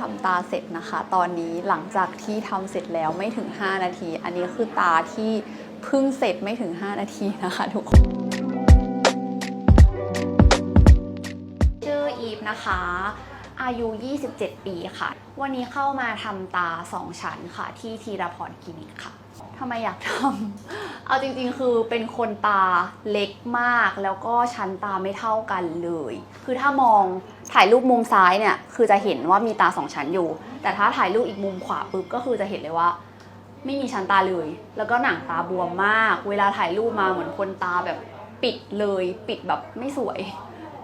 ทำตาเสร็จนะคะ ตอนนี้หลังจากที่ทำเสร็จแล้วไม่ถึง 5 นาที อันนี้คือตาที่เพิ่งเสร็จไม่ถึง 5 นาทีนะคะทุกคนชื่ออีฟนะคะอายุ 27 ปีค่ะ วันนี้เข้ามาทำตา 2 ชั้นค่ะ ที่ทีรพรคลินิกค่ะทำไมอยากทำ เอาจริงๆ คือเป็นคนตาเล็กมาก แล้วก็ชั้นตาไม่เท่ากันเลย คือถ้ามองถ่ายรูปมุมซ้ายเนี่ย คือจะเห็นว่ามีตาสองชั้นอยู่ แต่ถ้าถ่ายรูปอีกมุมขวาปุ๊บก็คือจะเห็นเลยว่า ไม่มีชั้นตาเลย แล้วก็หนังตาบวมมาก เวลาถ่ายรูปมาเหมือนคนตาแบบปิดเลย ปิดแบบไม่สวย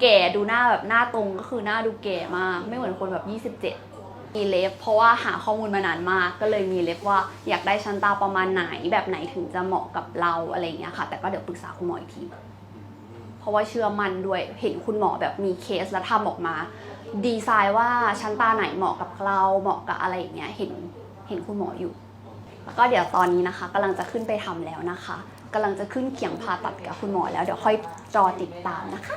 แก่ดูหน้าแบบหน้าตรงก็คือหน้าดูแก่มาก ไม่เหมือนคนแบบ27 มีเล็บ เพราะว่าหาข้อมูลมานานมาก ก็เลยมีเล็บว่าอยากได้ชั้นตาประมาณไหนแบบไหนถึงจะเหมาะกับเราอะไรอย่างเงี้ยค่ะ แต่ก็เดี๋ยวปรึกษาคุณหมออีกที เพราะว่าเชื่อมั่นด้วยเห็นคุณหมอแบบมีเคสแล้วทำออกมา ดีไซน์ว่าชั้นตาไหนเหมาะกับเราเหมาะกับอะไรอย่างเงี้ยเห็นเห็นคุณหมออยู่ แล้วก็เดี๋ยวตอนนี้นะคะกำลังจะขึ้นไปทำแล้วนะคะกำลังจะขึ้นเขียงผ่าตัดกับคุณหมอแล้วเดี๋ยวค่อยรอติดตามนะคะ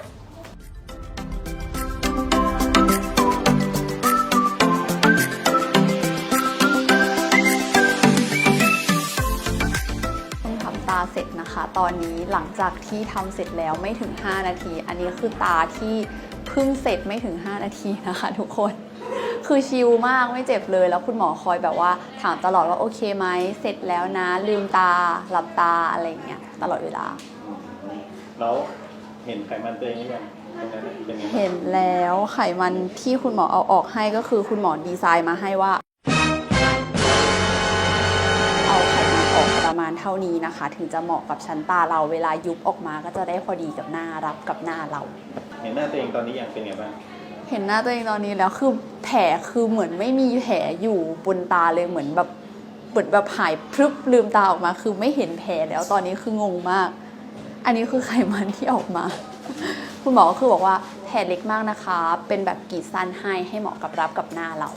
ตาเสร็จนะคะ ตอนนี้หลังจากที่ทำเสร็จแล้วไม่ถึง 5 นาที อันนี้คือตาที่เพิ่งเสร็จไม่ถึง 5 นาทีนะคะ ทุกคนคือชิลมากไม่เจ็บเลยแล้วคุณหมอคอยแบบว่าถามตลอดว่าโอเคไหมเสร็จแล้วนะ ลืมตาหลับตาอะไรอย่างเงี้ยตลอดเวลา แล้วเห็นไขมันตัวเองหรือยังตรงนั้นเป็นไงบ้างเห็นแล้วไขมันที่คุณหมอเอาออกให้ก็คือคุณหมอดีไซน์มาให้ว่าเอา เท่านี้นะคะ ถึงจะเหมาะกับชั้นตาเราเวลายุบออกมาก็จะได้พอดีกับหน้ารับกับหน้าเรา เห็นหน้าตัวเองตอนนี้ยังเป็นไงบ้าง เห็นหน้าตัวเองตอนนี้แล้วคือแผลคือเหมือนไม่มีแผลอยู่บนตาเลยเหมือนแบบเหมือนแบบหายพรึบลืมตาออกมา คือไม่เห็นแผลแล้วตอนนี้คืองงมาก อันนี้คือไขมันที่ออกมา คุณหมอก็คือบอกว่าแผลเล็กมากนะคะ เป็นแบบกรีดสั้นให้ให้เหมาะกับรับกับหน้าเรา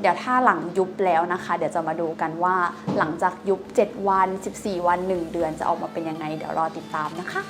เดี๋ยวถ้าหลังยุบแล้วนะคะ เดี๋ยวจะมาดูกันว่าหลังจากยุบ 7 วัน 14 วัน 1 เดือนจะออกมาเป็นยังไง เดี๋ยวรอติดตามนะคะ